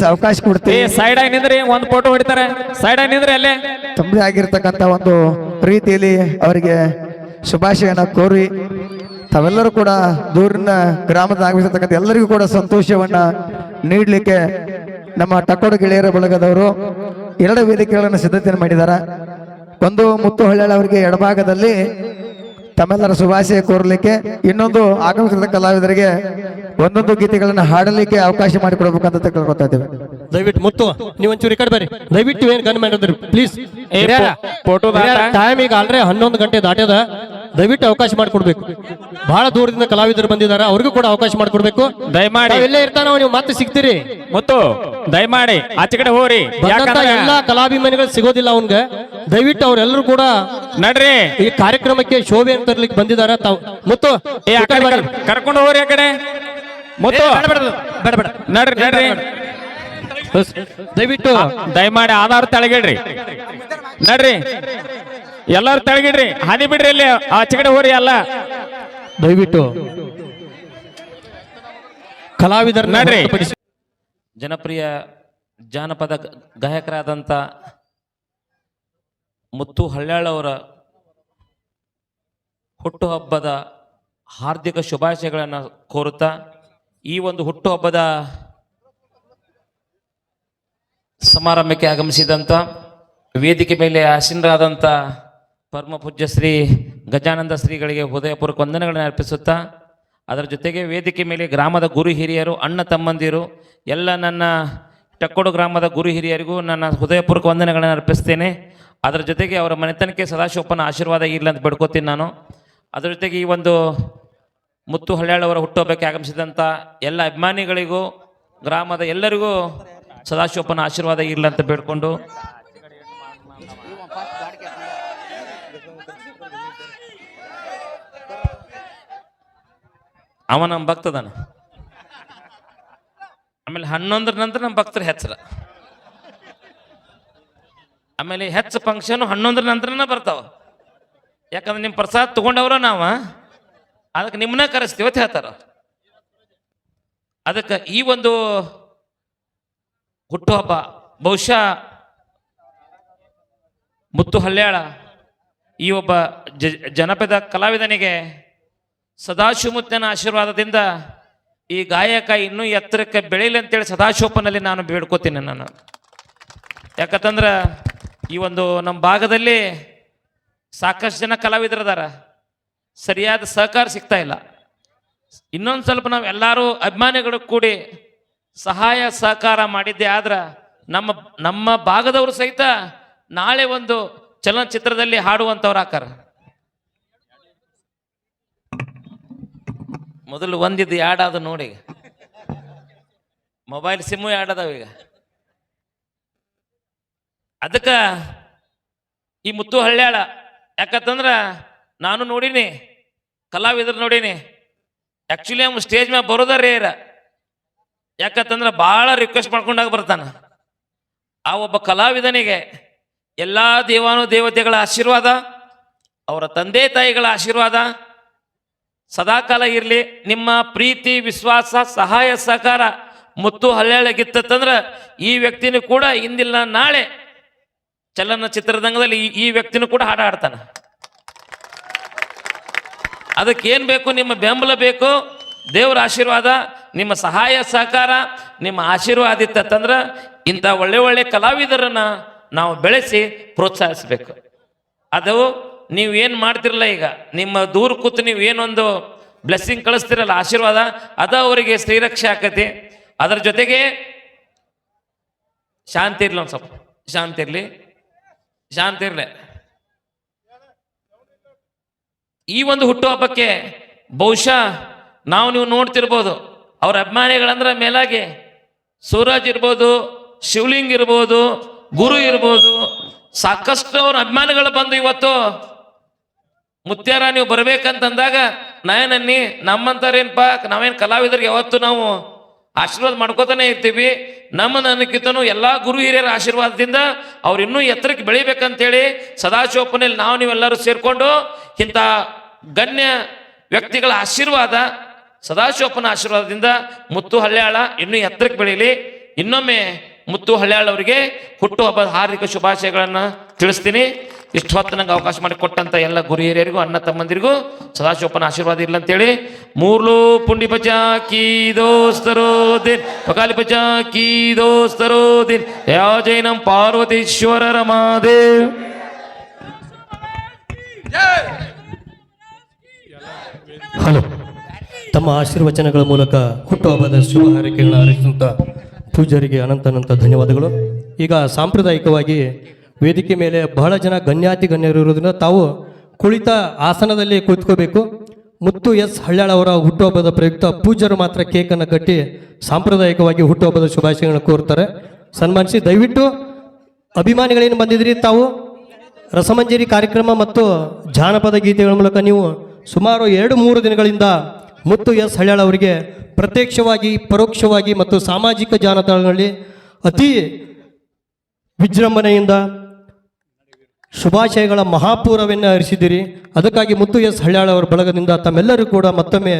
ನಿಮಿಷ ಅವಕಾಶ ಏ ಕೊಡ್ತೀವಿ ಸೈಡ್ ಆಗಿ ಒಂದು ಒಂದ್ ಫೋಟೋ ಹೊಡಿತಾರೆ. ಸೈಡ್ ಆಗಿ ನಿಂದ್ರಿ ಅಲ್ಲೇ. ತಮ್ಮದೇ ಆಗಿರ್ತಕ್ಕಂಥ ಒಂದು ರೀತಿಯಲ್ಲಿ ಅವರಿಗೆ ಶುಭಾಶಯನ ಕೋರಿ ತಾವೆಲ್ಲರೂ ಕೂಡ ದೂರಿನ ಗ್ರಾಮದ ಆಗಮಿಸಿರ್ತಕ್ಕಂಥ ಎಲ್ಲರಿಗೂ ಕೂಡ ಸಂತೋಷವನ್ನ ನೀಡಲಿಕ್ಕೆ ನಮ್ಮ ಟಕ್ಕೋಡ ಗೆಳೆಯರ ಬಳಗದವರು ಎರಡು ವೇದಿಕೆಗಳನ್ನು ಸಿದ್ಧತೆಯನ್ನು ಮಾಡಿದ್ದಾರೆ. ಒಂದು ಮುತ್ತು ಅವರಿಗೆ ಎಡಭಾಗದಲ್ಲಿ ತಮ್ಮೆಲ್ಲರ ಶುಭಾಶಯ ಕೋರ್ಲಿಕ್ಕೆ ಇನ್ನೊಂದು ಆಗಮಿಸಿದ ಕಲಾವಿದರಿಗೆ ಒಂದೊಂದು ಗೀತೆಗಳನ್ನು ಹಾಡಲಿಕ್ಕೆ ಅವಕಾಶ ಮಾಡಿಕೊಡ್ಬೇಕಂತ ತಿಳ್ಕೊತಾ ಇದ್ದೇವೆ ದಯವಿಟ್ಟು ಮುತ್ತು ನೀವು ಒಂಚೂರು ಕಡೆ ಬರ್ರಿ ದಯವಿಟ್ಟು ಏನ್ ಗನ್ ಮಾಡಿದ್ರಿ ಪ್ಲೀಸ್ ಫೋಟೋ. ಟೈಮ್ ಈಗ ಆಲ್ರೆಡಿ ಹನ್ನೊಂದು ಗಂಟೆ ದಾಟ್ಯದ ದಯವಿಟ್ಟು ಅವಕಾಶ ಮಾಡಿಕೊಡ್ಬೇಕು. ಬಹಳ ದೂರದಿಂದ ಕಲಾವಿದರು ಬಂದಿದ್ದಾರೆ ಅವ್ರಿಗೂ ಕೂಡ ಅವಕಾಶ ಮಾಡಿಕೊಡ್ಬೇಕು. ದಯಮಾಡಿ. ಮಾಡಿ ಇಲ್ಲೇ ಇರ್ತಾನ ನೀವು ಮತ್ತೆ ಸಿಗ್ತೀರಿ. ಮತ್ತು ದಯಮಾಡಿ ಆಚೆ ಕಡೆ ಹೋಗ್ರಿ. ಬಂದಂತ ಎಲ್ಲಾ ಕಲಾಭಿಮಾನಿಗಳು ಸಿಗೋದಿಲ್ಲ ಅವನ್ಗೆ. ದಯವಿಟ್ಟು ಅವರೆಲ್ಲರೂ ಕೂಡ ನಡ್ರಿ. ಈ ಕಾರ್ಯಕ್ರಮಕ್ಕೆ ಶೋಭೆ ಅಂತ ತರ್ಲಿಕ್ಕೆ ಬಂದಿದ್ದಾರೆ. ತಾವು ಮುತ್ತು ಕರ್ಕೊಂಡು ಹೋಗ್ರಿ ಆ ಕಡೆ. ಮುತ್ತು. ಬೇಡ, ಬೇಡ. ನಡ್ರಿ ನಡ್ರಿ. ದಯವಿಟ್ಟು ದಯಮಾಡಿ ಆಧಾರ ತಳಗಿಡ್ರಿ. ನಡ್ರಿ. ಎಲ್ಲಾರು ತೆಳಗಿಡ್ರಿ ಹಾದಿ ಬಿಡ್ರಿ ಇಲ್ಲಿ ಆಚೆ ಕಡೆ ಹೋಗ್ರಿ ಎಲ್ಲ ದಯವಿಟ್ಟು ಕಲಾವಿದರನ್ನ ನಡ್ರಿ. ಜನಪ್ರಿಯ ಜಾನಪದ ಗಾಯಕರಾದಂತ ಗಾಯಕರಾದಂಥ ಮುತ್ತು ಹಳ್ಳಾಳ್ ಅವರ ಹುಟ್ಟುಹಬ್ಬದ ಹಾರ್ದಿಕ ಶುಭಾಶಯಗಳನ್ನು ಕೋರುತ್ತಾ ಈ ಒಂದು ಹುಟ್ಟುಹಬ್ಬದ ಸಮಾರಂಭಕ್ಕೆ ಆಗಮಿಸಿದಂಥ ವೇದಿಕೆ ಮೇಲೆ ಆಸೀನರಾದಂಥ ಪರಮ ಪೂಜ್ಯ ಶ್ರೀ ಗಜಾನಂದ ಶ್ರೀಗಳಿಗೆ ಹೃದಯಪೂರ್ವಕ ವಂದನೆಗಳನ್ನು ಅರ್ಪಿಸುತ್ತಾ, ಅದರ ಜೊತೆಗೆ ವೇದಿಕೆ ಮೇಲೆ ಗ್ರಾಮದ ಗುರು ಹಿರಿಯರು, ಅಣ್ಣ ತಮ್ಮಂದಿರು, ಎಲ್ಲ ನನ್ನ ಟಕ್ಕೋಡು ಗ್ರಾಮದ ಗುರು ಹಿರಿಯರಿಗೂ ನನ್ನ ಹೃದಯಪೂರ್ವಕ ವಂದನೆಗಳನ್ನು ಅರ್ಪಿಸ್ತೇನೆ. ಅದರ ಜೊತೆಗೆ ಅವರ ಮನೆತನಕ್ಕೆ ಸದಾಶಿವಪ್ಪನ ಆಶೀರ್ವಾದ ಇರಲಿ ಅಂತ ಬೇಡ್ಕೋತೀನಿ ನಾನು. ಅದರ ಜೊತೆಗೆ ಈ ಒಂದು ಮುತ್ತು ಹಳ್ಯಾಳ್ ಅವರ ಹುಟ್ಟುಹಬ್ಬಕ್ಕೆ ಆಗಮಿಸಿದಂಥ ಎಲ್ಲ ಅಭಿಮಾನಿಗಳಿಗೂ, ಗ್ರಾಮದ ಎಲ್ಲರಿಗೂ ಸದಾಶಿವಪ್ಪನ ಆಶೀರ್ವಾದ ಇರಲಿ ಅಂತ ಬೇಡ್ಕೊಂಡು ಅವ ನಮ್ಮ ಭಕ್ತದಾನ ಆಮೇಲೆ ಹನ್ನೊಂದರ ನಂತರ ನಮ್ಮ ಭಕ್ತರ ಹೆಸರ ಆಮೇಲೆ ಹೆಚ್ಚು ಫಂಕ್ಷನ್ ಹನ್ನೊಂದರ ನಂತರನೇ ಬರ್ತಾವ. ಯಾಕಂದ್ರೆ ನಿಮ್ಮ ಪ್ರಸಾದ ತಗೊಂಡವ್ರ ನಾವ. ಅದಕ್ಕೆ ನಿಮ್ಮನ್ನ ಕರೆಸ್ತೀವಿ ಅಂತ ಹೇಳ್ತಾರ. ಅದಕ್ಕೆ ಈ ಒಂದು ಹುಟ್ಟುಹಬ್ಬ ಬಹುಶಃ ಮುತ್ತು ಹಲ್ಯಾಳ ಈ ಒಬ್ಬ ಜನಪದ ಕಲಾವಿದನಿಗೆ ಸದಾಶಿವಮುತ್ತನ ಆಶೀರ್ವಾದದಿಂದ ಈ ಗಾಯಕ ಇನ್ನೂ ಎತ್ತರಕ್ಕೆ ಬೆಳೀಲಿ ಅಂತೇಳಿ ಸದಾಶಿವಪ್ಪನಲ್ಲಿ ನಾನು ಬೇಡ್ಕೋತೀನಿ ನಾನು. ಯಾಕಂತಂದ್ರೆ ಈ ಒಂದು ನಮ್ಮ ಭಾಗದಲ್ಲಿ ಸಾಕಷ್ಟು ಜನ ಕಲಾವಿದರದಾರ. ಸರಿಯಾದ ಸಹಕಾರ ಸಿಗ್ತಾ ಇಲ್ಲ. ಇನ್ನೊಂದು ಸ್ವಲ್ಪ ನಾವು ಎಲ್ಲರೂ ಅಭಿಮಾನಿಗಳು ಕೂಡಿ ಸಹಾಯ ಸಹಕಾರ ಮಾಡಿದ್ದೆ ಆದ್ರೆ ನಮ್ಮ ನಮ್ಮ ಭಾಗದವರು ಸಹಿತ ನಾಳೆ ಒಂದು ಚಲನಚಿತ್ರದಲ್ಲಿ ಹಾಡುವಂಥವ್ರು ಆಕಾರ. ಮೊದಲು ಒಂದಿದ್ದು ಯಾಡಾದ ನೋಡಿ ಮೊಬೈಲ್ ಸಿಮ್ಮು ಆ್ಯಡ್ ಅದಾವ ಈಗ. ಅದಕ್ಕೆ ಈ ಮುತ್ತು ಹಳ್ಳ್ಯಾಳ ಯಾಕಂತಂದ್ರ ನಾನು ನೋಡೀನಿ, ಕಲಾವಿದರು ನೋಡೀನಿ. ಆ್ಯಕ್ಚುಲಿ ಅವ್ನು ಸ್ಟೇಜ್ ಮ್ಯಾಗ ಬರೋದ ರೇರ ಯಾಕತ್ತಂದ್ರೆ ಭಾಳ ರಿಕ್ವೆಸ್ಟ್ ಮಾಡ್ಕೊಂಡಾಗ ಬರ್ತಾನ. ಆ ಒಬ್ಬ ಕಲಾವಿದನಿಗೆ ಎಲ್ಲ ದೇವಾನು ದೇವತೆಗಳ ಆಶೀರ್ವಾದ, ಅವರ ತಂದೆ ತಾಯಿಗಳ ಆಶೀರ್ವಾದ ಸದಾಕಾಲ ಇರಲಿ, ನಿಮ್ಮ ಪ್ರೀತಿ, ವಿಶ್ವಾಸ, ಸಹಾಯ, ಸಹಕಾರ ಮುತ್ತು ಹಳ್ಯಾಳಗಿತ್ತಂದ್ರೆ ಈ ವ್ಯಕ್ತಿನೂ ಕೂಡ ಇಂದಿಲ್ಲ ನಾಳೆ ಚಲನಚಿತ್ರರಂಗದಲ್ಲಿ ಈ- ವ್ಯಕ್ತಿನೂ ಕೂಡ ಹಾಡ ಹಾಡ್ತಾನೆ ಅದಕ್ಕೆ ಏನು ಬೇಕು? ನಿಮ್ಮ ಬೆಂಬಲ ಬೇಕು, ದೇವರ ಆಶೀರ್ವಾದ, ನಿಮ್ಮ ಸಹಾಯ, ಸಹಕಾರ, ನಿಮ್ಮ ಆಶೀರ್ವಾದ ಇತ್ತಂದ್ರೆ ಇಂಥ ಒಳ್ಳೆ ಒಳ್ಳೆ ಕಲಾವಿದರನ್ನು ನಾವು ಬೆಳೆಸಿ ಪ್ರೋತ್ಸಾಹಿಸಬೇಕು. ಅದು ನೀವು ಏನು ಮಾಡ್ತಿರಲ್ಲ ಈಗ? ನಿಮ್ಮ ದೂರ ಕೂತು ನೀವು ಏನೊಂದು ಬ್ಲೆಸ್ಸಿಂಗ್ ಕಳಿಸ್ತಿರಲ್ಲ, ಆಶೀರ್ವಾದ, ಅದ ಅವರಿಗೆ ಸ್ತ್ರೀರಕ್ಷೆ ಆಕತಿ. ಅದರ ಜೊತೆಗೆ ಶಾಂತಿ ಇರಲಿ ಒಂದು ಸ್ವಲ್ಪ. ಶಾಂತಿ ಇರಲಿ. ಶಾಂತಿ ಇರಲಿ. ಈ ಒಂದು ಹುಟ್ಟುಹಬ್ಬಕ್ಕೆ ಬಹುಶಃ ನಾವು ನೀವು ನೋಡ್ತಿರ್ಬೋದು, ಅವ್ರ ಅಭಿಮಾನಿಗಳಂದ್ರೆ ಮೇಲಾಗಿ ಸೂರಜ್ ಇರ್ಬೋದು, ಶಿವಲಿಂಗ್ ಇರ್ಬೋದು, ಗುರು ಇರ್ಬೋದು, ಸಾಕಷ್ಟು ಅವ್ರ ಅಭಿಮಾನಿಗಳು ಬಂದು ಇವತ್ತು ಮುತ್ಯಾರ, ನೀವು ಬರ್ಬೇಕಂತಂದಾಗ ನಾಯನನ್ನಿ ನಮ್ಮಂತಾರೇನ್ಪ ನಾವೇನು ಕಲಾವಿದರಿಗೆ ಯಾವತ್ತು ನಾವು ಆಶೀರ್ವಾದ ಮಾಡ್ಕೋತಾನೆ ಇರ್ತೀವಿ. ನಮ್ಮ ನನಗಿಂತನೂ ಎಲ್ಲ ಗುರು ಹಿರಿಯರ ಆಶೀರ್ವಾದದಿಂದ ಅವ್ರು ಇನ್ನೂ ಎತ್ತರಕ್ಕೆ ಬೆಳಿಬೇಕಂತೇಳಿ ಸದಾಶಿವಪ್ಪನಲ್ಲಿ ನಾವು ನೀವೆಲ್ಲರೂ ಸೇರ್ಕೊಂಡು ಇಂಥ ಗಣ್ಯ ವ್ಯಕ್ತಿಗಳ ಆಶೀರ್ವಾದ, ಸದಾಶಿವಪ್ಪನ ಆಶೀರ್ವಾದದಿಂದ ಮುತ್ತು ಹಳ್ಯಾಳ ಇನ್ನೂ ಎತ್ತರಕ್ಕೆ ಬೆಳೀಲಿ. ಇನ್ನೊಮ್ಮೆ ಮುತ್ತು ಹಳ್ಯಾಳ್ ಅವರಿಗೆ ಹುಟ್ಟುಹಬ್ಬದ ಹಾರ್ದಿಕ ಶುಭಾಶಯಗಳನ್ನು ತಿಳಿಸ್ತೀನಿ. ಇಷ್ಟು ಹೊತ್ತು ನಂಗೆ ಅವಕಾಶ ಮಾಡಿ ಕೊಟ್ಟಂತ ಎಲ್ಲ ಗುರು ಹಿರಿಯರಿಗೂ ಅಣ್ಣ ತಮ್ಮಂದಿರಿಗೂ ಸದಾಶಿವಪ್ಪನ ಆಶೀರ್ವಾದ ಇಲ್ಲ ಅಂತೇಳಿ ಮೂರ್ಲು ಪುಂಡಿ ಪಚಾಕಿ ಕೀ ದೋಸ್ತರೋ ದಿನ್ ಪಕಾಲಿ ಪಚ ಕೀ ದೋಸ್ತರೋ ದಿನ್ ಯಾವ ಜೈನಂ ಪಾರ್ವತೀಶ್ವರ ರಮಾದೇವ್ ಹಲೋ, ತಮ್ಮ ಆಶೀರ್ವಚನಗಳ ಮೂಲಕ ಹುಟ್ಟುಹಬ್ಬದ ಶುಭ ಹಾರೈಕೆಗಳನ್ನು ಹಾರೈಸಿದಂಥ ಪೂಜಾರಿಗೆ ಅನಂತ ಅನಂತ ಧನ್ಯವಾದಗಳು. ಈಗ ಸಾಂಪ್ರದಾಯಿಕವಾಗಿ ವೇದಿಕೆ ಮೇಲೆ ಬಹಳ ಜನ ಗಣ್ಯಾತಿ ಗಣ್ಯರು ಇರೋದ್ರಿಂದ ತಾವು ಕುಳಿತ ಆಸನದಲ್ಲಿ ಕುಳಿತುಕೋಬೇಕು ಮುತ್ತು ಎಸ್ ಹಳ್ಯಾಳ್ ಅವರ ಹುಟ್ಟುಹಬ್ಬದ ಪ್ರಯುಕ್ತ ಪೂಜರು ಮಾತ್ರ ಕೇಕನ್ನು ಕಟ್ಟಿ ಸಾಂಪ್ರದಾಯಿಕವಾಗಿ ಹುಟ್ಟುಹಬ್ಬದ ಶುಭಾಶಯಗಳನ್ನು ಕೋರ್ತಾರೆ. ಸನ್ಮಾನಿಸಿ, ದಯವಿಟ್ಟು ಅಭಿಮಾನಿಗಳೇನು ಬಂದಿದ್ರಿ ತಾವು ರಸಮಂಜರಿ ಕಾರ್ಯಕ್ರಮ ಮತ್ತು ಜಾನಪದ ಗೀತೆಗಳ ಮೂಲಕ ನೀವು ಸುಮಾರು ಎರಡು ಮೂರು ದಿನಗಳಿಂದ ಮುತ್ತು ಎಸ್ ಹಳ್ಯಾಳ್ ಅವರಿಗೆ ಪ್ರತ್ಯಕ್ಷವಾಗಿ, ಪರೋಕ್ಷವಾಗಿ ಮತ್ತು ಸಾಮಾಜಿಕ ಜಾಲತಾಣಗಳಲ್ಲಿ ಅತಿ ವಿಜೃಂಭಣೆಯಿಂದ ಶುಭಾಶಯಗಳ ಮಹಾಪೂರವನ್ನು ಹರಿಸಿದ್ದೀರಿ ಅದಕ್ಕಾಗಿ ಮುತ್ತು ಎಸ್ ಹಳ್ಳಾಳ ಅವರ ಬಳಗದಿಂದ ತಮ್ಮೆಲ್ಲರೂ ಕೂಡ ಮತ್ತೊಮ್ಮೆ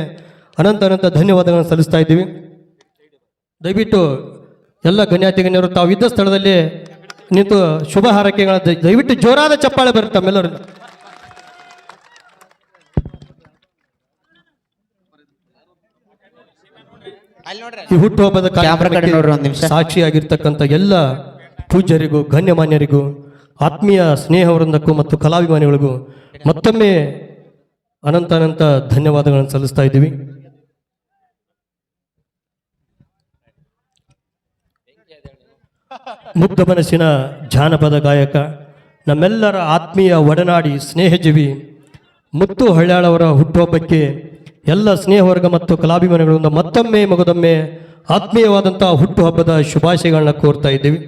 ಅನಂತ ಅನಂತ ಧನ್ಯವಾದಗಳನ್ನು ಸಲ್ಲಿಸ್ತಾ ಇದ್ದೀವಿ. ದಯವಿಟ್ಟು ಎಲ್ಲ ಗಣ್ಯಾತಿ ಗಣ್ಯರು ತಾವು ಇದ್ದ ಸ್ಥಳದಲ್ಲಿ ನಿಂತು ಶುಭ ಹಾರೈಕೆಗಳ ದಯವಿಟ್ಟು ಜೋರಾದ ಚಪ್ಪಾಳೆ ಬರುತ್ತೆ ತಮ್ಮೆಲ್ಲರೂ. ಈ ಹುಟ್ಟುಹಬ್ಬದ. ಸಾಕ್ಷಿಯಾಗಿರ್ತಕ್ಕಂಥ ಎಲ್ಲ ಪೂಜ್ಯರಿಗೂ ಗಣ್ಯಮಾನ್ಯರಿಗೂ ಆತ್ಮೀಯ ಸ್ನೇಹವೃಂದಕ್ಕೂ ಮತ್ತು ಕಲಾಭಿಮಾನಿಗಳಿಗೂ ಮತ್ತೊಮ್ಮೆ ಅನಂತ ಅನಂತ ಧನ್ಯವಾದಗಳನ್ನು ಸಲ್ಲಿಸ್ತಾ ಇದ್ದೀವಿ. ಮುಗ್ಧ ಮನಸ್ಸಿನ ಜಾನಪದ ಗಾಯಕ, ನಮ್ಮೆಲ್ಲರ ಆತ್ಮೀಯ ಒಡನಾಡಿ ಸ್ನೇಹಜೀವಿ, ಮುತ್ತು ಹಳ್ಯಾಳವರ ಹುಟ್ಟುಹಬ್ಬಕ್ಕೆ ಎಲ್ಲ ಸ್ನೇಹವರ್ಗ ಮತ್ತು ಕಲಾಭಿಮಾನಿಗಳಿಂದ ಮತ್ತೊಮ್ಮೆ ಮಗದೊಮ್ಮೆ ಆತ್ಮೀಯವಾದಂಥ ಹುಟ್ಟುಹಬ್ಬದ ಶುಭಾಶಯಗಳನ್ನ ಕೋರ್ತಾ ಇದ್ದೀವಿ.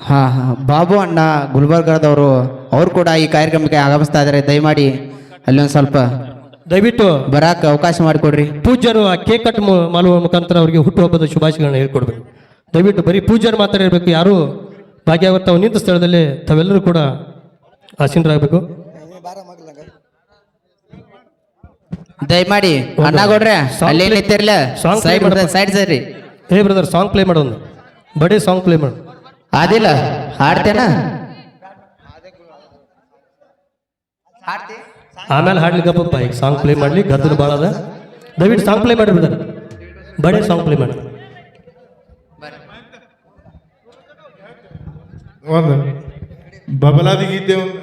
ಹಾ ಹಾ. ಬಾಬು ಅಣ್ಣ ಗುಲ್ಬರ್ಗದವರು ಅವರು ಕೂಡ ಈ ಕಾರ್ಯಕ್ರಮಕ್ಕೆ ಆಗಮಿಸ್ತಾ ಇದ್ದಾರೆ. ದಯಮಾಡಿ ಅಲ್ಲೊಂದು ಒಂದು ಸ್ವಲ್ಪ ದಯವಿಟ್ಟು ಬರಾಕ ಅವಕಾಶ ಮಾಡಿಕೊಡ್ರಿ. ಪೂಜ್ಯರು ಆ ಕೇಕ್ ಕಟ್ ಮಾಡುವ ಮುಖಾಂತರ ಅವರಿಗೆ ಹುಟ್ಟುಹಬ್ಬದ ಶುಭಾಶಯಗಳನ್ನ ಹೇಳ್ಕೊಡ್ಬೇಕು. ದಯವಿಟ್ಟು ಬರೀ ಪೂಜರು ಮಾತ್ರ ಇರಬೇಕು ಯಾರು ಭಾಗ್ಯ ತಾವು ನಿಂತ ಸ್ಥಳದಲ್ಲಿ ತಾವೆಲ್ಲರೂ ಕೂಡ ಆಸೀನರಾಗಬೇಕು. ದಯಮಾಡಿ ಅಣ್ಣ ಕೊಡ್ರೆ Song ಅಲ್ಲಿ ನಿಂತಿರ್ಲ. ಸೈಡ್ ಸರಿ. ಹೇ ಬ್ರದರ್ ಸಾಂಗ್ ಪ್ಲೇ ಮಾಡೋದು ಬಡೇ ಸಾಂಗ್ ಪ್ಲೇ ಮಾಡು. ಆದಿಲ್ಲ ಹಾಡ್ತೇನ? ಆಮೇಲೆ ಹಾಡ್ಲಿಕ್ಕಪ್ಪ ಈಗ ಸಾಂಗ್ ಪ್ಲೇ ಮಾಡಲಿ ಗದ್ದಲು ಭಾಳ ಅದ. ದಯವಿಟ್ಟು ಸಾಂಗ್ ಪ್ಲೇ ಮಾಡಿ ಬ್ರದರ್ ಬಡೇ ಸಾಂಗ್ ಪ್ಲೇ ಮಾಡಿ. ಒಂದು ಬಬಲಾದಿ ಗೀತೆ ಒಂದು.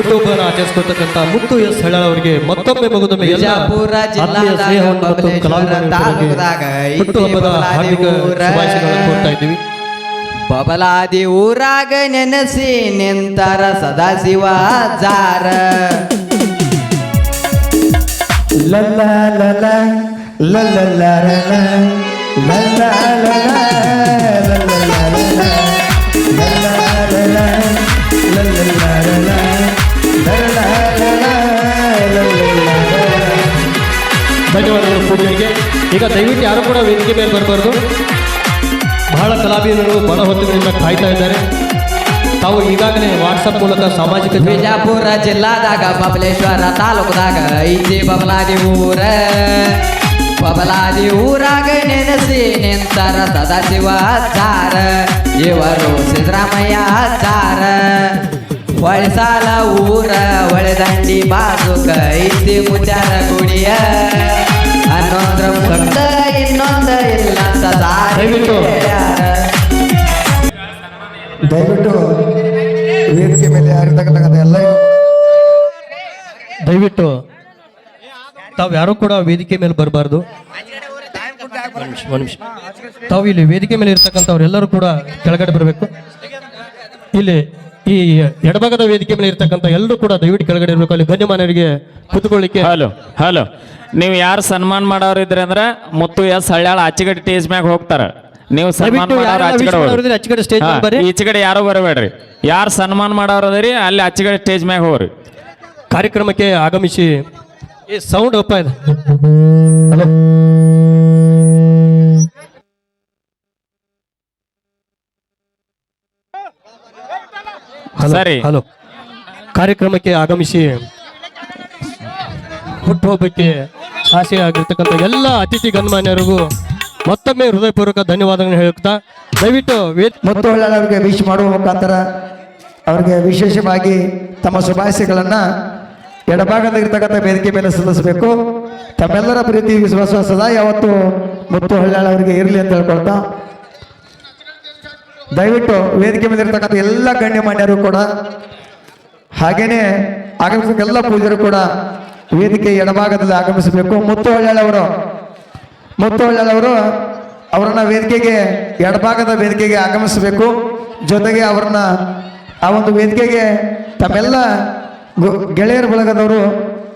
ಹುಟ್ಟುಹಬ್ಬನ ಆಚರಿಸ್ಕೊಳ್ತಕ್ಕಂಥ ಮುತ್ತು ಎಸ್ ಹಳ್ಯಾಳ್ ಅವರಿಗೆ ಮತ್ತೊಮ್ಮೆ ಮಗದೊಮ್ಮೆ ಎಲ್ಲ ಬಿಜಾಪುರ ಆತ್ಮೀಯ ಸ್ನೇಹವನ್ನು ಮತ್ತು ಬಬಲೇಶ್ವರ ಕಲಾವಿದರ ತಾಲೂಕದಾಗ ಐತಿ ಹುಟ್ಟುಹಬ್ಬದ ಬಬಲಾದಿ ಹಾರ್ದಿಕ ಶುಭಾಶಯಗಳನ್ನು ಕೋರ್ತಾ ಇದ್ದೀವಿ. ಬಬಲಾದಿ ಊರಾಗ ನೆನೆಸಿ ನಿಂತಾರ ಸದಾಶಿವ ಜಾರ. ಲಲ್ಲ ಲಲ್ಲ ಲಲ್ಲ ಲಲ್ಲ ಲಲ್ಲ. ಧನ್ಯವಾದಗಳು ಪೂಜೆಗೆ ಈಗ ದಯವಿಟ್ಟು ಯಾರು ಕೂಡ ವೇದಿಕೆ ಮೇಲೆ ಬರಬಾರ್ದು. ಬಹಳ ಕಲಾವಿದರು ಬಹಳ ಹೊತ್ತಿನಿಂದ ಕಾಯ್ತಾ ಇದ್ದಾರೆ. ತಾವು ಈಗಾಗಲೇ ವಾಟ್ಸಪ್ ಮೂಲಕ ಸಾಮಾಜಿಕ ಬಿಜಾಪುರ ಜಿಲ್ಲಾದಾಗ ಬಬಲೇಶ್ವರ ತಾಲೂಕದಾಗ ಐತಿ ಬಬಲಾದಿ ಊರ. ಬಬಲಾದಿ ಊರಾಗ ನೆನೆಸಿ ನಿಂತಾರ ಸದಾಶಿವ ಸಾರ ಇವರು ಸಿದ್ದರಾಮಯ್ಯ ಜಾರ ಹೊಳಸಾಲ ಊರ ಒಳದಂಡಿ ಬಾಜುಕ ಐತಿ ಮುಚಾರ ಗುಡಿಯ. ಅನ್ನೊಂದ್ರ ಮುಂದ ಇನ್ನೊಂದ ಇಲ್ಲ ಅಂತ ದಾರಿ ದಯವಿಟ್ಟು. ದಯವಿಟ್ಟು ವೇದಿಕೆ ಮೇಲೆ ಯಾರಿರ್ತಕ್ಕಂಥ ಎಲ್ಲ ದಯವಿಟ್ಟು. ತಾವು ಯಾರು ಕೂಡ ವೇದಿಕೆ ಮೇಲೆ ಬರಬಾರ್ದು. ನಿಮಿಷ ತಾವು ಇಲ್ಲಿ ವೇದಿಕೆ ಮೇಲೆ ಇರ್ತಕ್ಕಂಥವ್ರೆಲ್ಲರೂ ಕೂಡ ಕೆಳಗಡೆ ಬರಬೇಕು. ಇಲ್ಲಿ ಈ ಎಡಭಾಗದ ವೇದಿಕೆ ಮೇಲೆ ಇರ್ತಕ್ಕಂಥ ಎಲ್ಲರೂ ಕೂಡ ದಯವಿಟ್ಟು ಕೆಳಗಡೆ ಇರಬೇಕು. ಅಲ್ಲಿ ಗಣ್ಯಮಾನರಿಗೆ ಕುತ್ಕೊಳ್ಳಿಕ್ಕೆ ಹಲೋ ಹಲೋ. ನೀವು ಯಾರು ಸನ್ಮಾನ ಮಾಡೋರು ಇದ್ರೆ ಅಂದ್ರೆ ಮುತ್ತು ಎಸ್ ಹಳ್ಯಾಳ ಆಚೆಗಡೆ ಸ್ಟೇಜ್ ಮ್ಯಾಗ ಹೋಗ್ತಾರ. ನೀವು ಸನ್ಮಾನ ಮಾಡೋರು ಯಾರೆಲ್ಲ ಆಚೆ wish ಕಡೆ ಹೋಗ್ರಿ. ಮಾಡೋರಿದ್ರೆ ಸ್ಟೇಜ್ ಹಾ, ಬರ್ರಿ ಈಚೆಗಡೆ ಯಾರು ಬರಬೇಡ್ರಿ. ಯಾರು ಸನ್ಮಾನ ಮಾಡೋರು ಅದರಿ ಅಲ್ಲಿ ಆಚೆಗಡೆ ಸ್ಟೇಜ್ ಮ್ಯಾಗ ಹೋಗ್ರಿ. ಕಾರ್ಯಕ್ರಮಕ್ಕೆ ಆಗಮಿಸಿ. ಈ ಸೌಂಡ್ ಅಪ್ಪ ಇದೆ ಹಲೋ. ಸರಿ. ಹಲೋ ಕಾರ್ಯಕ್ರಮಕ್ಕೆ ಆಗಮಿಸಿ ಹುಟ್ಟುಹಬ್ಬಕ್ಕೆ ಆಸೆ ಆಗಿರ್ತಕ್ಕಂಥ ಎಲ್ಲ ಅತಿಥಿ ಗಣಮಾನ್ಯರಿಗೂ ಮತ್ತೊಮ್ಮೆ ಹೃದಯಪೂರ್ವಕ ಧನ್ಯವಾದಗಳನ್ನು ಹೇಳುತ್ತಾ ದಯವಿಟ್ಟು ಅವರಿಗೆ ವಿಶ್ ಮಾಡುವ ಮುಖಾಂತರ ಅವರಿಗೆ ವಿಶೇಷವಾಗಿ ತಮ್ಮ ಶುಭಾಶಯಗಳನ್ನ ಎಡಭಾಗದಲ್ಲಿರ್ತಕ್ಕಂಥ ವೇದಿಕೆ ಮೇಲೆ ಸಲ್ಲಿಸಬೇಕು ತಮ್ಮೆಲ್ಲರ ಪ್ರೀತಿ ವಿಶ್ವಾಸ ಸದಾ ಯಾವತ್ತು ಮುತ್ತು ಅವರಿಗೆ ಇರಲಿ ಅಂತ ಹೇಳ್ಕೊಳ್ತಾ ದಯವಿಟ್ಟು ವೇದಿಕೆ ಮೇಲೆ ಇರ್ತಕ್ಕಂಥ ಎಲ್ಲ ಗಣ್ಯಮಾನ್ಯರು ಕೂಡ, ಹಾಗೇನೆ ಆಗಮಿಸಿದ ಎಲ್ಲ ಪೂಜರು ಕೂಡ ವೇದಿಕೆ ಎಡಭಾಗದಲ್ಲಿ ಆಗಮಿಸಬೇಕು. ಮುತ್ತು ಹಳ್ಯಾಳವರು ಮುತ್ತು ಅವರನ್ನ ವೇದಿಕೆಗೆ, ಎಡಭಾಗದ ವೇದಿಕೆಗೆ ಆಗಮಿಸಬೇಕು. ಜೊತೆಗೆ ಅವರನ್ನ ಆ ಒಂದು ವೇದಿಕೆಗೆ ತಮ್ಮೆಲ್ಲ ಗೆಳೆಯರ ಬಳಗದವರು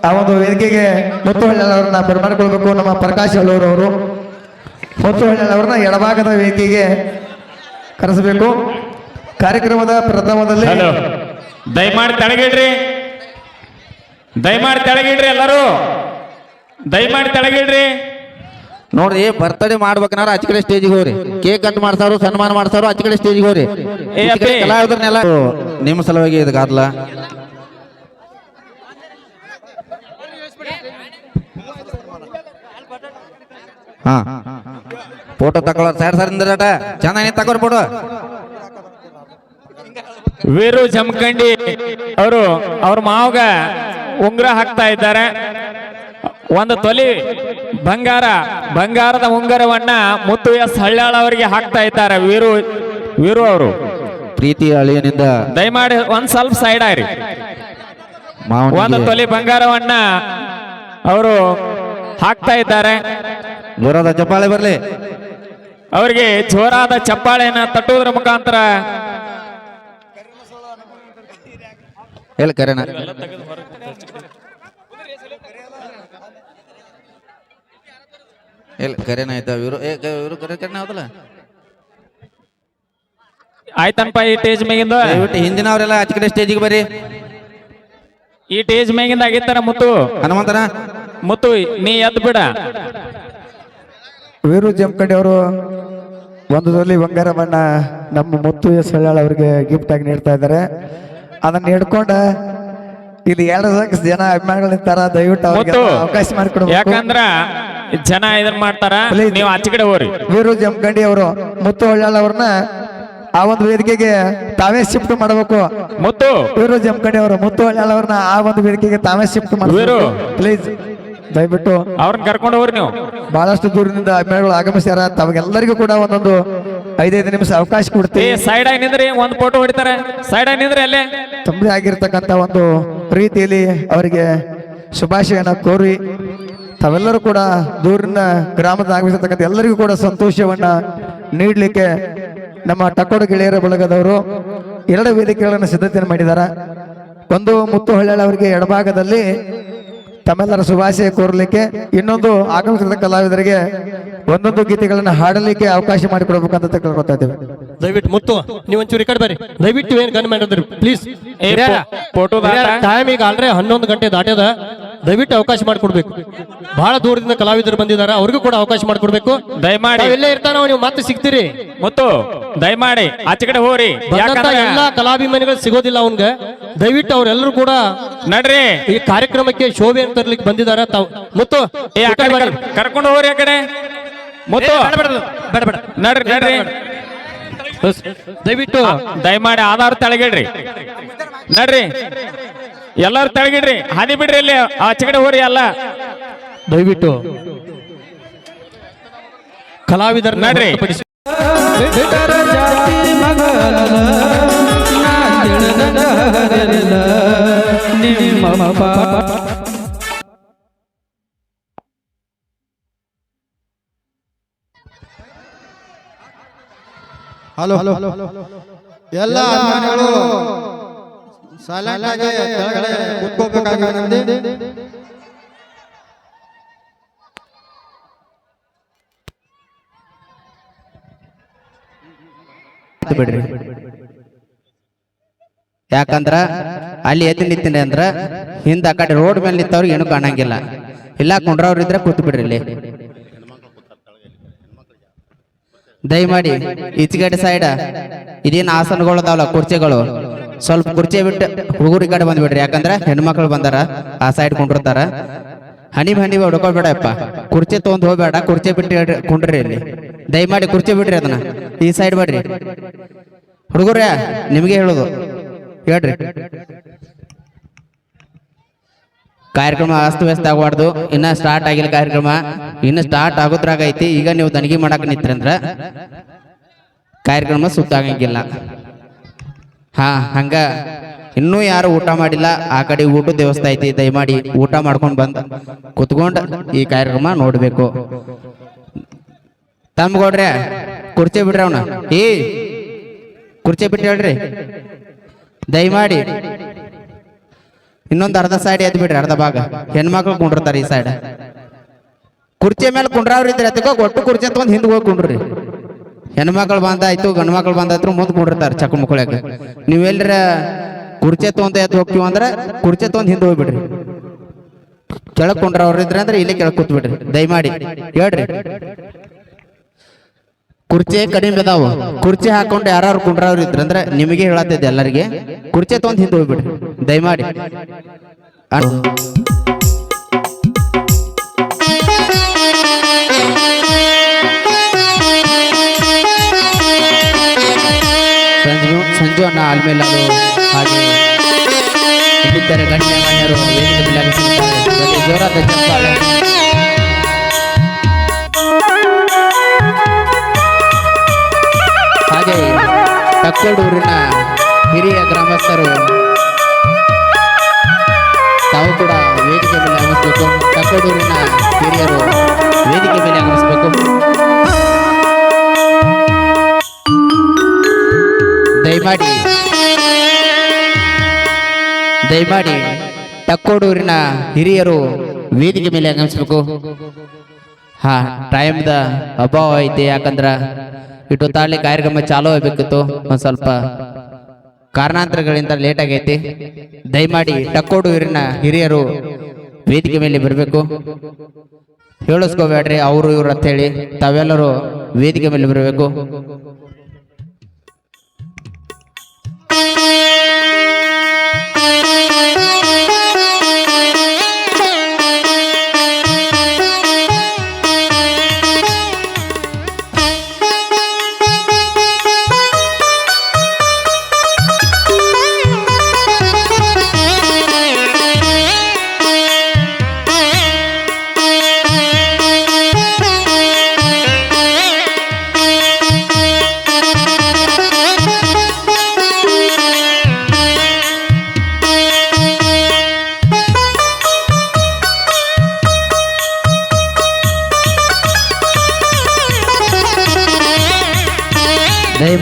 ಆ ಒಂದು ವೇದಿಕೆಗೆ ಮುತ್ತು ಹಳ್ಯಾಳವ್ರನ್ನ ಬರಮಾಡಿಕೊಳ್ಬೇಕು ನಮ್ಮ ಪ್ರಕಾಶ್ ಹಳ್ಳೂರವರು ಮುತ್ತು ಎಡಭಾಗದ ವೇದಿಕೆಗೆ ಕರೆಸಬೇಕು. ಕಾರ್ಯಕ್ರಮದ ಪ್ರಥಮದಲ್ಲಿ ದಯಮಾಡಿ ತಳಗಿಡ್ರಿ ದಯಮಾಡಿ ತಳಗಿಡ್ರಿ ಎಲ್ಲರೂ. ದಯಮಾಡಿ ತಳಗಿಡ್ರಿ ನೋಡ್ರಿ ಬರ್ತಡೇ ಮಾಡ್ಬೇಕನಾರ ಆಚೆ ಕಡೆ ಸ್ಟೇಜಿಗೆ ಹೋಗ್ರಿ. ಕೇಕ್ ಕಟ್ ಮಾಡ್ಸಾರು ಸನ್ಮಾನ ಮಾಡ್ಸಾರು ಆಚೆ ಕಡೆ ಸ್ಟೇಜಿಗೆ ಹೋಗ್ರಿ. ಕಲಾವಿದರನ್ನೆಲ್ಲ ನಿಮ್ಮ ಸಲುವಾಗಿ ಇದು ಗಾದ್ಲ. ಹಾ. ಫೋಟೋ ತಗೊಳ್ಳೋ ಸರ್ ಸರ್ ಇಂದ್ರಟ. ಚೆನ್ನಾಗಿ ತಗೋರಿ ಫೋಟೋ ವೀರು ಜಮಖಂಡಿ ಅವರು ಅವ್ರ ಮಾವಗ ಉಂಗ್ರ ಹಾಕ್ತಾ ಇದ್ದಾರೆ. ಒಂದು ತೊಲಿ ಬಂಗಾರ ಬಂಗಾರದ ಉಂಗರವನ್ನ ಮುತ್ತು ಎಸ್ ಹಳ್ಳಾಳ ಅವರಿಗೆ ಹಾಕ್ತಾ ಇದ್ದಾರೆ ವೀರು ವೀರು ಅವರು. ಪ್ರೀತಿ ಅಳಿಯನಿಂದ ದಯಮಾಡಿ ಒಂದ್ ಸ್ವಲ್ಪ ಸೈಡ್ ಆಗ್ರಿ ಒಂದು ತೊಲಿ ಬಂಗಾರವನ್ನ ಅವರು ಹಾಕ್ತಾ ಇದ್ದಾರೆ. ಜೋರಾದ ಚಪ್ಪಾಳೆ ಬರ್ಲಿ. ಅವರಿಗೆ ಜೋರಾದ ಚಪ್ಪಾಳೆಯನ್ನ ತಟ್ಟುವುದರ ಮುಖಾಂತರ ಹೇಳಿ ಕರೆನ. ಇಲ್ಲ ಕರೆನ ಆಯ್ತಾ ಇವರು? ಇವರು ಕರೆ ಕರೆನ ಹೌದಲ್ಲ ಆಯ್ತನಪ್ಪ ಈ ಟೇಜ್ ಮೇಗಿಂದ ದಯವಿಟ್ಟು ಹಿಂದಿನವರೆಲ್ಲ ಆಚೆ ಕಡೆ ಸ್ಟೇಜಿಗೆ ಬರ್ರಿ. ಈ ಟೇಜ್ ಮೇಗಿಂದ ಆಗಿತ್ತಾರ ಮುತ್ತು. ಹನುಮಂತನ? ಮುತ್ತು ನೀ ಎದ್ದು ಬಿಡ. ವೀರು ಜಮಖಂಡಿ ಅವರು ಒಂದು ತೊಲಿ ಬಂಗಾರವನ್ನ ನಮ್ಮ ಮುತ್ತು ಎಸ್ ಹಳ್ಳಾಳ್ ಅವರಿಗೆ ಗಿಫ್ಟ್ ಆಗಿ ನೀಡ್ತಾ ಇದ್ದಾರೆ. ಅದನ್ನ ಹಿಡ್ಕೊಂಡ ಇಲ್ಲಿ ಎರಡು ಲಕ್ಷ ಜನ ಅಭಿಮಾನಿಗಳು ನಿಂತಾರ ದಯವಿಟ್ಟು ಅವ್ರಿಗೆ ಮುತ್ತು ಅವಕಾಶ ಮಾಡಿಕೊಡ್ಬೇಕು. ಯಾಕಂದ್ರ ಜನ ಇದನ್ ಮಾಡ್ತಾರ ನೀವು ಆಚೆ ಕಡೆ ಹೋಗ್ರಿ. ವೀರು ಜಮಖಂಡಿ ಅವರು ಮುತ್ತು ಹಳ್ಯಾಳ್ ಅವ್ರನ್ನ ಆ ಒಂದು ವೇದಿಕೆಗೆ ತಾವೇ ಶಿಫ್ಟ್ ಮಾಡಬೇಕು. ಮುತ್ತು. ವೀರು ಜಮಖಂಡಿ ಅವರು ಮುತ್ತು ಹಳ್ಯಾಳ್ ಅವ್ರನ್ನ ಆ ಒಂದು ವೇದಿಕೆಗೆ ತಾವೇ ಶಿಫ್ಟ್ ಮಾಡಬೇಕು. ವೀರು. ಪ್ಲೀಸ್ ದಯವಿಟ್ಟು ಅವ್ರನ್ನ ಕರ್ಕೊಂಡು ಹೋಗ್ರಿ ನೀವು. ಬಹಳಷ್ಟು ದೂರದಿಂದ ಅಭಿಮಾನಿಗಳು ಆಗಮಿಸ್ಯಾರ ತಮಗೆಲ್ಲರಿಗೂ ಕೂಡ ಒಂದೊಂದು ಐದೈದು ನಿಮಿಷ ಅವಕಾಶ ಕೊಡ್ತೀವಿ. ಸೈಡ್ ಆಗಿ ನಿಂದ್ರಿ ಒಂದು ಫೋಟೋ ಹೊಡಿತಾರೆ. ಸೈಡ್ ಆಗಿ ನಿಂದ್ರಿ ಅಲ್ಲೇ. ತುಂಬಿ ಆಗಿರ್ತಕ್ಕಂಥ ಒಂದು ರೀತಿಯಲ್ಲಿ ಅವರಿಗೆ ಶುಭಾಶಯನ ಕೋರಿ ತಾವೆಲ್ಲರೂ ಕೂಡ ದೂರಿನ ಗ್ರಾಮದ ಆಗಮಿಸಿರ್ತಕ್ಕಂಥ ಎಲ್ಲರಿಗೂ ಕೂಡ ಸಂತೋಷವನ್ನ ನೀಡಲಿಕ್ಕೆ ನಮ್ಮ ಟಕ್ಕೋಡು ಗೆಳೆಯರ ಬಳಗದವರು ಎರಡು ವೇದಿಕೆಗಳನ್ನು ಸಿದ್ಧತೆಯನ್ನು ಮಾಡಿದ್ದಾರೆ. ಒಂದು ಮುತ್ತು ಹಳ್ಯಾಳ ಅವರಿಗೆ ಎಡಭಾಗದಲ್ಲಿ ತಮ್ಮೆಲ್ಲರ ಶುಭಾಶಯ ಕೋರಲಿಕ್ಕೆ ಇನ್ನೊಂದು ಆಗಮಿಸಿದ ಕಲಾವಿದರಿಗೆ ಒಂದೊಂದು ಗೀತೆಗಳನ್ನು ಹಾಡಲಿಕ್ಕೆ ಅವಕಾಶ ಮಾಡಿಕೊಡ್ಬೇಕಂತ ಕೇಳ್ಕೊತಾ ಇದ್ದೇವೆ. ದಯವಿಟ್ಟು ಮುತ್ತು ನೀವು ಒಂಚೂರು ಈ ಕಡೆ ಬರ್ರಿ ದಯವಿಟ್ಟು ಏನ್ ಗನ್ ಮಾಡಿದ್ರಿ ಪ್ಲೀಸ್ ಫೋಟೋ. ಟೈಮ್ ಈಗ ಆಲ್ರೆ ಹನ್ನೊಂದು ಗಂಟೆ ದಾಟ್ಯದ. ದಯವಿಟ್ಟು ಅವಕಾಶ ಮಾಡಿಕೊಡ್ಬೇಕು. ಬಹಳ ದೂರದಿಂದ ಕಲಾವಿದರು ಬಂದಿದ್ದಾರೆ ಅವ್ರಿಗೂ ಕೂಡ ಅವಕಾಶ ಮಾಡಿಕೊಡ್ಬೇಕು. ದಯಮಾಡಿ. ಎಲ್ಲೇ ಇರ್ತಾನೋ ನೀವು ಮತ್ತೆ ಸಿಗ್ತೀರಿ. ಮತ್ತು ದಯಮಾಡಿ. ಆಚೆ ಕಡೆ ಯಾಕಂದ್ರೆ ಎಲ್ಲಾ ಕಲಾಭಿಮಾನಿಗಳು ಸಿಗೋದಿಲ್ಲ ಅವನ್ಗೆ. ದಯವಿಟ್ಟು ಅವರೆಲ್ಲರೂ ಕೂಡ ನಡ್ರಿ. ಈ ಕಾರ್ಯಕ್ರಮಕ್ಕೆ ಶೋಭೆ ತರ್ಲಿಕ್ಕೆ ಬಂದಿದ್ದಾರೆ. ತಾವು ಮುತ್ತು ಕರ್ಕೊಂಡು ಹೋಗ್ರಿ ಆ ಕಡೆ. ಮತ್ತು. ನಡ್ರಿ ನಡ್ರಿ. ದಯವಿಟ್ಟು ದಯಮಾಡಿ ಆಧಾರ್ ತಳಗಿಡ್ರಿ. ನಡ್ರಿ. ಎಲ್ಲಾರು ತಳಗಿಡ್ರಿ. ಹಾದಿ ಬಿಡ್ರಿ ಇಲ್ಲಿ ಆಚೆ ಕಡೆ ಹೋರಿ ಎಲ್ಲ. ದಯವಿಟ್ಟು ಕಲಾವಿದರ್ ನಡ್ರಿ. ಹಲೋ. ಎಲ್ಲ ಅಭಿಮಾನಿಗಳು ಸೈಲೆಂಟ್ ಆಗಿ ಕೆಳಗಡೆ ಬಿಡ್ರಿ. ಯಾಕಂದ್ರ ಅಲ್ಲಿ ಎದ್ದು ನಿಂತೀನಿ ಅಂದ್ರ ಹಿಂದ ಆ ಕಡೆ ರೋಡ್ ಮೇಲೆ ನಿಂತವ್ರಿಗೆ ಏನು ಕಾಣಂಗಿಲ್ಲ. ಇಲ್ಲ ಕುಂಡ್ರವ್ರ ಇದ್ರೆ ಕೂತ್ ಬಿಡ್ರಿ ಇಲ್ಲಿ. ದಯಮಾಡಿ ಈಚೆಗಡೆ ಸೈಡ್ ಇದೇನು ಆಸನಗಳು ಅದಾವಲ್ಲ ಕುರ್ಚಿಗಳು? ಸ್ವಲ್ಪ ಕುರ್ಚಿ ಬಿಟ್ಟು ಹುಡುಗರು ಈ ಕಡೆ ಬಂದ್ಬಿಡ್ರಿ. ಯಾಕಂದ್ರೆ ಹೆಣ್ಮಕ್ಳು ಬಂದಾರ ಆ ಸೈಡ್ ಕುಂಡಿರ್ತಾರ. ಹನಿ ಹನಿ ಹೊಡ್ಕೊಳ್ಬೇಡಪ್ಪ ಕುರ್ಚಿ ತೊಗೊಂಡು ಹೋಗ್ಬೇಡ ಕುರ್ಚಿ ಬಿಟ್ಟು ಕುಂಡ್ರಿ ಇಲ್ಲಿ. ದಯಮಾಡಿ ಕುರ್ಚಿ ಬಿಡ್ರಿ ಅದನ್ನ. ಈ ಸೈಡ್ ಬಡ್ರಿ. ಹುಡುಗರ್ಯಾ ನಿಮಗೆ ಹೇಳೋದು. ಹೇಳ್ರಿ. ಕಾರ್ಯಕ್ರಮ ಅಸ್ತವ್ಯಸ್ತ ಆಗಬಾರ್ದು. ಇನ್ನ ಸ್ಟಾರ್ಟ್ ಆಗಿಲ್ಲ ಕಾರ್ಯಕ್ರಮ. ಇನ್ನು ಸ್ಟಾರ್ಟ್ ಆಗೋದ್ರಾಗ ಐತಿ. ಈಗ ನೀವು ತನಿಖೆ ಮಾಡಕ್ ನಿಂತ್ರಂದ್ರ ಕಾರ್ಯಕ್ರಮ ಸುತ್ತಾಗಂಗಿಲ್ಲ. ಹಾ, ಹಂಗ ಇನ್ನೂ ಯಾರು ಊಟ ಮಾಡಿಲ್ಲ, ಆ ಕಡೆ ಊಟ ದೇವಸ್ಥಾನ ಐತಿ. ದಯಮಾಡಿ ಊಟ ಮಾಡ್ಕೊಂಡು ಬಂದು ಕುತ್ಕೊಂಡು ಈ ಕಾರ್ಯಕ್ರಮ ನೋಡ್ಬೇಕು. ತಮ್ಗೌಡ್ರೆ, ಕುರ್ಚಿ ಬಿಡ್ರಿ ಅವನ. ಏ ಕುರ್ಚಿ ಬಿಟ್ಟು ಹೇಳ್ರಿ. ದಯಮಾಡಿ ಇನ್ನೊಂದು ಅರ್ಧ ಸೈಡ್ ಎದ್ದು ಬಿಡ್ರಿ, ಅರ್ಧ ಭಾಗ. ಹೆಣ್ಮಕ್ಳು ಕುಂಡಿರ್ತಾರೆ ಈ ಸೈಡ್ ಕುರ್ಚಿ ಮೇಲೆ ಕುಂಡ್ರವ್ರ ಇದ್ರೆ ಅದಕ್ಕೆ ಒಟ್ಟು ಕುರ್ಚಿ ತಗೊಂಡ್ ಹಿಂದ್ ಹೋಗಿ ಕುಂಡ್ರಿ. ಹೆಣ್ಮಕ್ಳು ಬಂದಾಯ್ತು ಗಂಡು ಮಕ್ಳು ಬಂದಾಯ್ತು ಮುಂದೆ ಕುಂಡಿರ್ತಾರೆ ಚಕ್ಕ ಮುಕ್ಕಳಕ್ಕೆ ನೀವೆಲ್ಲರ ಕುರ್ಚಿ ತೊಗೊಂತ ಎದ್ದು ಹೋಗ್ತೀವಿ ಅಂದ್ರೆ ಕುರ್ಚಿ ತೊಗೊಂಡು ಹಿಂದೆ ಹೋಗ್ಬಿಡ್ರಿ ಕೆಳಗೆ ಕುಂಡ್ರವ್ರಿದ್ರೆ ಅಂದ್ರೆ ಇಲ್ಲೇ ಕೆಳಗೆ ಕೂತ್ ಬಿಡ್ರಿ ದಯಮಾಡಿ, ಹೇಳ್ರಿ. ಕುರ್ಚಿ ಕಡಿಮೆ ಅದಾವು ಕುರ್ಚಿ ಹಾಕೊಂಡು ಯಾರು ಕುಂಡ್ರವ್ರು ಇದ್ರಂದ್ರೆ ನಿಮಗೆ ಹೇಳತ್ತಿದ್ದೆ ಎಲ್ಲರಿಗೆ, ಕುರ್ಚಿ ತೊಂದ್ ಹಿಂದೆ ಹೋಗ್ಬಿಡ್ರಿ, ದಯಮಾಡಿ. ಸಂಜು ಸಂಜು ಅಣ್ಣ ಆಲ್ಮೇಲೆ ಗಣ್ಯ ಗಣ್ಯರು ಜೋರಾದ ಚಪ್ಪಾಳೆ. ತಕ್ಕೋಡೂರಿನ ಹಿರಿಯ ಗ್ರಾಮಸ್ಥರು, ತಾವು ಕೂಡ ವೇದಿಕೆ ಮೇಲೆ ಆಗಮಿಸಬೇಕು ತಕ್ಕೋಡೂರಿನ ಹಿರಿಯರು ವೇದಿಕೆ ಮೇಲೆ ಆಗಮಿಸಬೇಕು ದಯಮಾಡಿ ದಯಮಾಡಿ ತಕ್ಕೋಡೂರಿನ ಹಿರಿಯರು ವೇದಿಕೆ ಮೇಲೆ ಆಗಮಿಸಬೇಕು ಹಾ ಟೈಮ್ದ ಅಭಾವ ಐತಿ ಯಾಕಂದ್ರ ಇಟ್ಟು ತಾಳಿ ಕಾರ್ಯಕ್ರಮ ಚಾಲು ಆಗ್ಬೇಕಿತ್ತು. ಒಂದ್ ಸ್ವಲ್ಪ ಕಾರಣಾಂತರಗಳಿಂದ ಲೇಟ್ ಆಗೈತಿ. ದಯಮಾಡಿ ಟಕ್ಕೋಡೂರಿನ ಹಿರಿಯರು ವೇದಿಕೆ ಮೇಲೆ ಬರಬೇಕು. ಹೇಳಿಸ್ಕೋಬೇಡ್ರಿ ಅವರು ಇವ್ರು ಅಂತ ಹೇಳಿ ತಾವೆಲ್ಲರೂ ವೇದಿಕೆ ಮೇಲೆ ಬರಬೇಕು.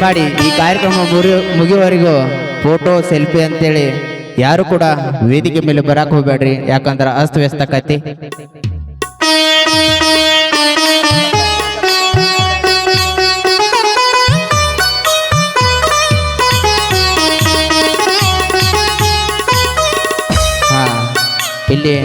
ದಯಮಾಡಿ ಈ ಕಾರ್ಯಕ್ರಮ ಮುಗಿಯುವವರೆಗೂ ಫೋಟೋ ಸೆಲ್ಫಿ ಅಂತೇಳಿ ಯಾರು ಕೂಡ ವೇದಿಕೆ ಮೇಲೆ ಬರಾಕ್ ಹೋಗ್ಬೇಡ್ರಿ, ಯಾಕಂದ್ರ ಅಸ್ತವ್ಯಸ್ತ ಕತಿ ಹಾ, ಇಲ್ಲಿ.